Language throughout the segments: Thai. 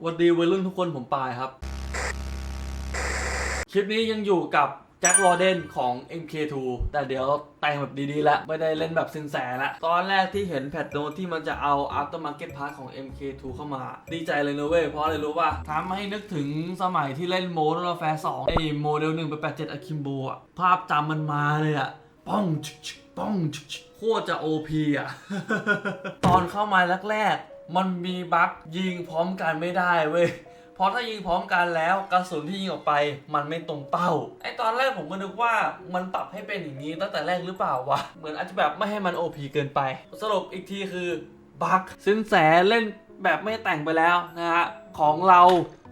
สวัสดีวัยรุ่นทุกคนผมปายครับ คลิปนี้ยังอยู่กับแจ็ควอเดนของ MK2 แต่เดี๋ยวแต่งแบบดีๆแล้ว ไม่ได้เล่นแบบสินแสละตอนแรกที่เห็นแพทโนที่มันจะเอา Aftermarket Part ของ MK2 เข้ามา ดีใจเลยนะเว้ย เพราะอะไรรู้ป่ะทำให้นึกถึงสมัยที่เล่นโมโนแฟร์2ไอ้โมเดล1ไป87อะคิมโบอะภาพจำมันมาเลยอะป้องชึกชึกป้องชึกชึกโคตรจะ OP อะตอนเข้ามาแรกๆ มันมีบั๊กยิงพร้อมกันไม่ได้เว้ยเพราะถ้ายิงพร้อมกันแล้วกระสุนที่ยิงออกไป มันไม่ตรงเป้า ไอตอนแรกผมก็นึกว่ามันปรับให้เป็นอย่างนี้ตั้งแต่แรกหรือเปล่าวะ เหมือนอาจจะแบบไม่ให้มัน OP เกินไป สรุปอีกทีคือบั๊กสินแสเล่นแบบไม่แต่งไปแล้วนะฮะ ของเรา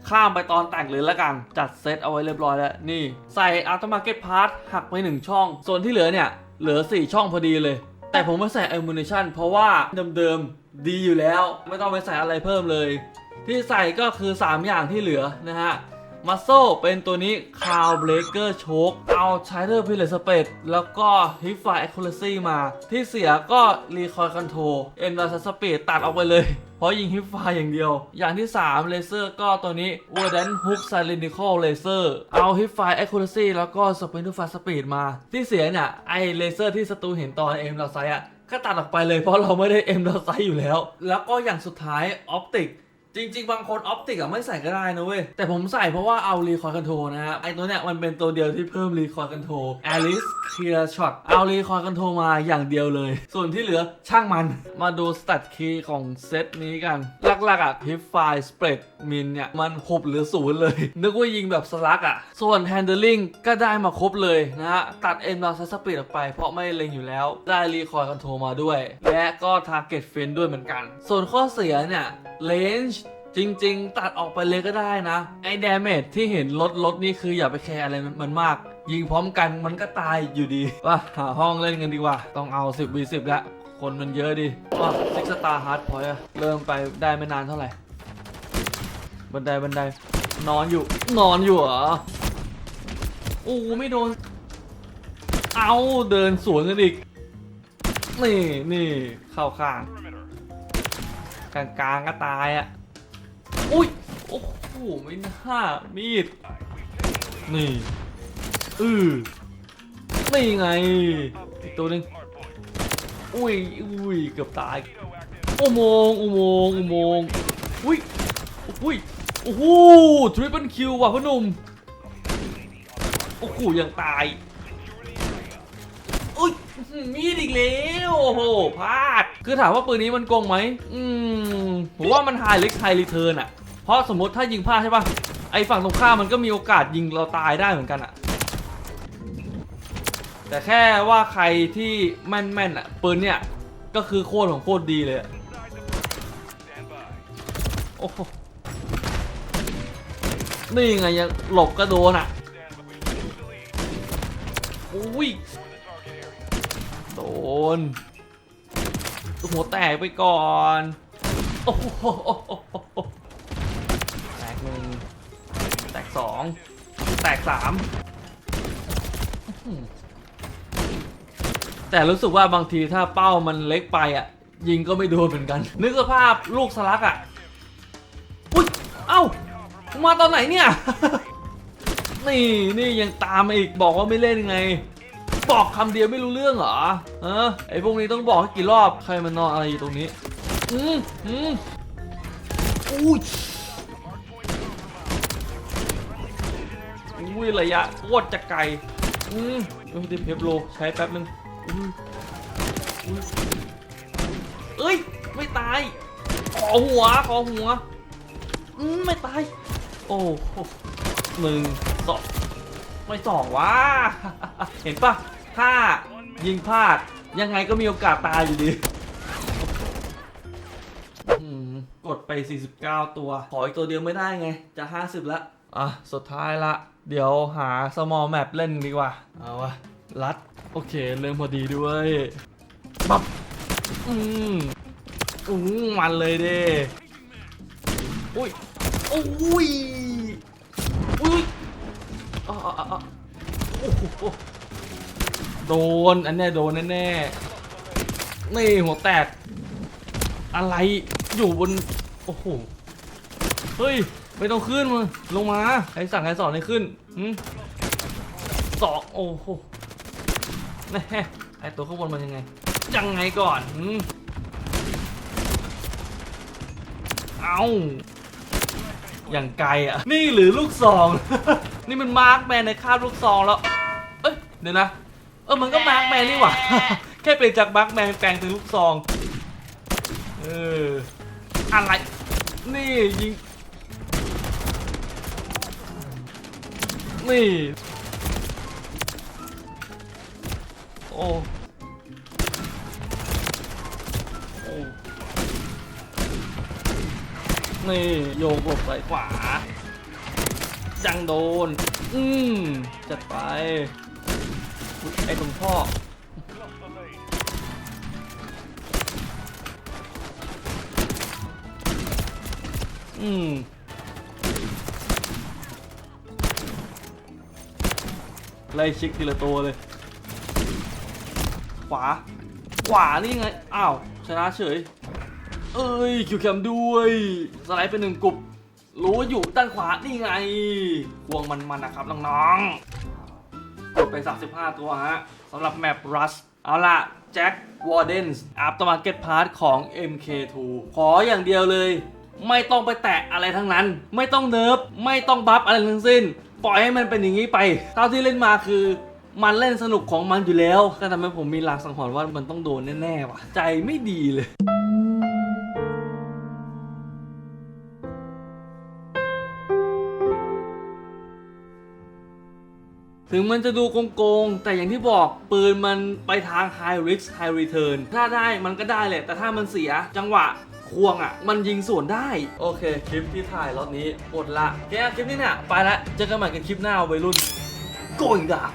ข้ามไปตอนแต่งเลยล้วกัน จัดเซตเอาไว้เรียบร้อยแล้ว นี่ ใส่ Aftermarket Part หักไป 1 ช่อง ส่วนที่เหลือเนี่ย เหลือ 4 ช่องพอดีเลย แต่ผมไม่ใส่ Ammunition เพราะว่าเดิมๆดีอยู่แล้ว ไม่ต้องไปใส่อะไรเพิ่มเลย ที่ใส่ก็คือ 3 อย่างที่เหลือนะฮะ มัสโซเป็นตัวนี้คาวเบรเกอร์โชกเอาชาร์เดอร์พิเลสเปดแล้วก็ฮิฟไฟแอคคูลซี่มา ที่เสียก็รีคอยคอนโทรเอ็นดาสสปดตัดออกไปเลย เพราะยิงฮิฟไฟอย่างเดียว อย่างที่ 3 เลเซอร์ก็ตัวนี้เวอร์แดนฮุกไซเลนิคอลเลเซอร์เอาฮิฟไฟแอคคูลซี่แล้วก็สปินทูฟาสปีดมา ที่เสียเนี่ยไอเลเซอร์ที่ศัตรูเห็นตอนเอ็มดาไซอะก็ตัดออกไปเลยเพราะเราไม่ได้เอ็มดาไซอยู่แล้ว แล้วก็อย่างสุดท้ายออปติก จริง ๆ บางคนออปติกอะไม่ใส่ก็ได้นะเว้ย แต่ผมใส่เพราะว่าเอารีคอย c ค n นโทรนะฮะไอตัวเนี้ยมันเป็นตัวเดียวที่เพิ่มรีคอย c ค n นโทร Alice Clear Shot เอารีคอย c ค n นโทรมาอย่างเดียวเลย ส่วนที่เหลือช่างมันมาดูส t ตคีย์ของเซตนี้กันหลักๆอะ Hip Fire Spread Min เนี่ยมันหบหรือศูนย์เลย นึกว่ายิงแบบสลักอะส่วน Handling ก็ได้มาครบเลยนะฮะตัด M ดอสปีดออกไปเพราะไม่เล็งอยู่แล้วได้รีคอย c ค n นโทรมาด้วย และก็ Target f r i e n ด้วยเหมือนกัน ส่วนข้อเสียเนี่ย Range จ จริง ๆ ตัดออกไปเลยก็ได้นะ ไอ้ดเมจที่เห็นลดลดนี่คืออย่าไปแคร์อะไรมันมาก ยิงพร้อมกันมันก็ตายอยู่ดีว่าหาห้องเล่นกันดีกว่า ต้องเอา 10 v 10แล้วคนมันเยอะดิว่าซิกสตาร์ฮาร์ดพอยต์เริ่มไปได้ไม่นานเท่าไหร่ บันไดบันไดนอนอยู่ นอนอยู่เหรอโอ้ไม่โดน เอาเดินสวนกันอีก นี่นี่เข้าข้างกลางกลางๆก็ตายอะ อุ้ย โอ้โห ไม่น่า มีด นี่ อือนี่ไง อีกตัวหนึงอุ้ย อุ้ย เกือบตาย อุโมงค์อุโมงค์อุโมงค์อุ้ย อุ้ย โอ้โหทริปเปิลคิวว่ะพ่อหนุ่ม โอ้โหยังตาย อุ้ย มีดอีกแล้ว โอ้โห พลาด คือถามว่าปืนนี้มันโกงไหมอืมผมว่ามันไฮล็กไฮรีเทิร์นอะเพราะสมมติถ้ายิงพลาดใช่ปะไอฝั่งตรงข้ามมันก็มีโอกาสยิงเราตายได้เหมือนกันอะแต่แค่ว่าใครที่แม่นๆอะปืนเนี่ยก็คือโคตรของโคตรดีเลยโอ้โหนี่ไงยังหลบก็โดนอะอุ้ยโดน หัวแตกไปก่อนโอ้โหแตกหนึ่งแตกสองแตกสามแต่รู้สึกว่าบางทีถ้าเป้ามันเล็กไปอะ ยิงก็ไม่โดนเหมือนกัน นึกสภาพลูกสลักอะอุ้ยเอ้ามึงมาตอนไหนเนี่ย นี่นี่ยังตามมาอีกบอกว่าไม่เล่นไง บอกคำเดียวไม่รู้เรื่องเหรอเออไอพวกนี้ต้องบอกให้กี่รอบใครมันนอนอะไรอยู่ตรงนี้ อืมอืมอุ้ยอุ้ยระยะโคตรจะไกลอืมดูดิเพปโลใช้แป๊บนึงอุ้ยอุ้ยเอ้ย ไม่ตาย ขอหัว ขอหัว อืมไม่ตาย โอ้โหหนึ่งสองไม่สองวะเห็นปะ ถ้ายิงพลาดยังไงก็มีโอกาสตายอยู่ดีอื้อหือกดไป 49 ตัว ขออีกตัวเดียวไม่ได้ไง จะ 50 ละอะ สุดท้ายละ เดี๋ยวหา small map เล่นดีกว่า เอาวะรัด โอเค เริ่มพอดีด้วยปับอืมอู้มันเลยเด้อุ้ยอุ้ยอุ้ยอะอะอะอะโอ้โห โดน อันเนี้ยโดนแน่ๆนี่หัวแตก อะไรอยู่บน โอ้โห เฮ้ย ไม่ต้องขึ้นมึงลงมา ใครสั่งใครสอนให้ขึ้นหืมสองโอ้โหแน่ไอตัวข้างบนมันยังไง ยังไงก่อนหืมเอาอย่างไกลอะ นี่หรือลูกซอง นี่มันมาร์กแมนในคาบลูกซองแล้ว เอ้ย เดี๋ยวนะ เออมันก็มาร์กแมนนี่หว่า แค่เปลี่ยนจากมาร์กแมนแปลงเป็นลูกซอง เออ อะไร นี่ยิง นี่ โอ้โอ้นี่โยกหลบไปขวา จังโดน อืมจัดไปอุ๊ย ไอ้ตรงพ่ออืมไล่ชิกทีละตัวเลย ขวา ขวานี่ไง อ้าว ชนะเฉย เอ้ย คิวแคมด้วย สไลด์เป็นหนึ่งกลุ่มรู้อยู่ด้านขวา นี่ไง ควงมันๆนะครับ น้องๆ กดไป 35 ตัวฮะสำหรับแมป Rust เอาล่ะแจ็ควอร์เดนส์อัพต r มาร์เก็ตพาร์ทของ MK2 ขออย่างเดียวเลย ไม่ต้องไปแตะอะไรทั้งนั้น ไม่ต้องเนิร์ฟไม่ต้องบัฟอะไรทั้งสิ้น ปล่อยให้มันเป็นอย่างนี้ไปเท่าที่เล่นมาคือมันเล่นสนุกของมันอยู่แล้วแต่ทำไมผมมีลักสังหรณ์ว่ามันต้องโดนแน่ๆว่ะ ใจไม่ดีเลย ถึงมันจะดูโกงๆ แต่อย่างที่บอกปืนมันไปทาง high risk high return ถ้าได้มันก็ได้แหละ แต่ถ้ามันเสียจังหวะควงอะ มันยิงสวนได้ โอเค คลิปที่ถ่ายรอบนี้หมดละแค่คลิปนี้เนี่ยไปละเจอกันใหม่กันคลิปหน้าวัยรุ่น going dark